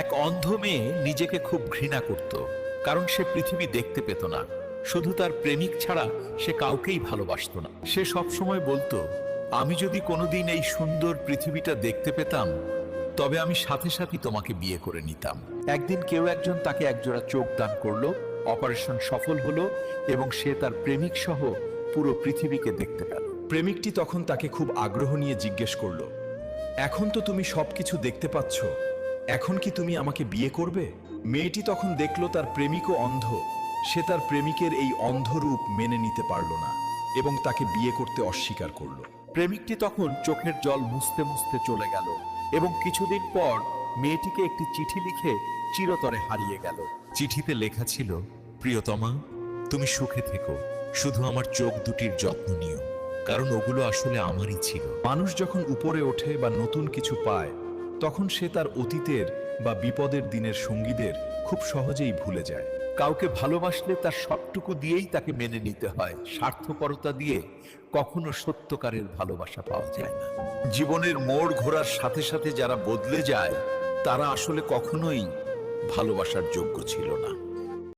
এক অন্ধ মেয়ে নিজেকে খুব ঘৃণা করত, কারণ সে পৃথিবী দেখতে পেত না। শুধু তার প্রেমিক ছাড়া সে কাউকেই ভালোবাসতো না। সে সব সময় বলতো, আমি যদি কোনোদিন এই সুন্দর পৃথিবীটা দেখতে পেতাম, তবে আমি সাথে সাথে তোমাকে বিয়ে করে নিতাম। একদিন কেউ একজন তাকে একজোড়া চোখ দান করল, অপারেশন সফল হলো এবং সে তার প্রেমিক সহ পুরো পৃথিবীকে দেখতে পেল। প্রেমিকটি তখন তাকে খুব আগ্রহ নিয়ে জিজ্ঞেস করল, এখন তো তুমি সবকিছু দেখতে পাচ্ছ এখন কি তুমি আমাকে বিয়ে করবে? মেয়েটি তখন দেখল তার প্রেমিকও অন্ধ। সে তার প্রেমিকের এই অন্ধ রূপ মেনে নিতে পারল না এবং তাকে বিয়ে করতে অস্বীকার করল। প্রেমিকটি তখন চোখের জল মুছতে মুছতে চলে গেল এবং কিছুদিন পর মেয়েটিকে একটি চিঠি লিখে চিরতরে হারিয়ে গেল। চিঠিতে লেখা ছিল, প্রিয়তমা, তুমি সুখে থেকো। শুধু আমার চোখ দুটির যত্ন নিও। কারণ ওগুলো আসলে আমারই ছিল। মানুষ যখন উপরে ওঠে বা নতুন কিছু পায় তখন সে তার অতীতের বা বিপদের দিনের সঙ্গীদের খুব সহজেই ভুলে যায়। কাউকে ভালোবাসলে তার সবটুকু দিয়েই তাকে মেনে নিতে হয়। স্বার্থপরতা দিয়ে কখনো সত্যকারের ভালোবাসা পাওয়া যায় না। জীবনের মোড় ঘোরার সাথে সাথে যারা বদলে যায়, তারা আসলে কখনোই ভালোবাসার যোগ্য ছিল না।